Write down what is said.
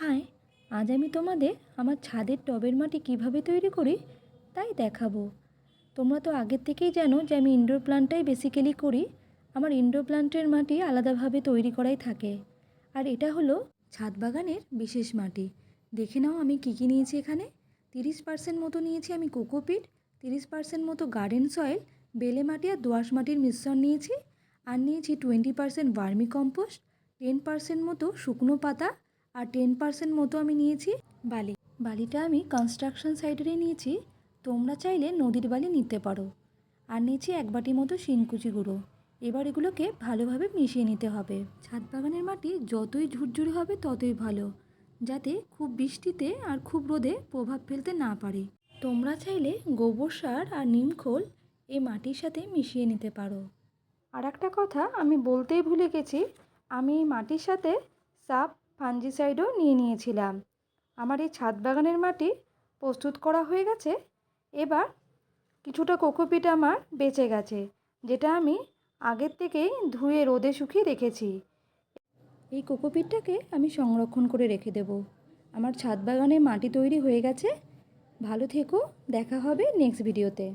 High আজ আমি তোমাদের আমার ছাদের টবের মাটি কীভাবে তৈরি করি তাই দেখাবো। তোমরা তো আগের থেকেই জানো যে আমি ইনডোর প্ল্যান্টটাই বেসিক্যালি করি। আমার ইনডোর প্ল্যান্টের মাটি আলাদাভাবে তৈরি করাই থাকে। আর এটা হলো ছাদ বাগানের বিশেষ মাটি। দেখে নাও আমি কী কী নিয়েছি এখানে। তিরিশ পার্সেন্ট মতো নিয়েছি আমি কোকোপিট তিরিশ পার্সেন্ট মতো গার্ডেন সয়েল, বেলে মাটি আর দোআঁশ মাটির মিশ্রণ নিয়েছি। আর নিয়েছি twenty percent vermicompost ten percent মতো শুকনো পাতা আর টেন পার্সেন্ট মতো আমি নিয়েছি বালি। বালিটা আমি কনস্ট্রাকশন সাইডেরই নিয়েছি। তোমরা চাইলে নদীর বালি নিতে পারো। আর নিয়েছি এক বাটি মতো শিনকুচি গুঁড়ো। এবার এগুলোকে ভালোভাবে মিশিয়ে নিতে হবে। ছাদ বাগানের মাটি যতই ঝুরঝুরে হবে ততই ভালো, যাতে খুব বৃষ্টিতে আর খুব রোদে প্রভাব ফেলতে না পারে। তোমরা চাইলে গোবর সার আর নিমখোল এই মাটির সাথে মিশিয়ে নিতে পারো। আর একটা কথা আমি বলতেই ভুলে গেছি, আমি এই মাটির সাথে সাপ ফাঞ্জিসাইডও নিয়ে নিয়েছিলাম। আমার এই ছাদ বাগানের মাটি প্রস্তুত করা হয়ে গেছে। এবার কিছুটা কোকোপিট আমার বেঁচে গেছে, যেটা আমি আগের থেকেই ধুয়ে রোদে শুকিয়ে রেখেছি। এই কোকোপিটটাকে আমি সংরক্ষণ করে রেখে দেব। আমার ছাদ বাগানে মাটি তৈরি হয়ে গেছে। ভালো থেকো, দেখা হবে নেক্সট ভিডিওতে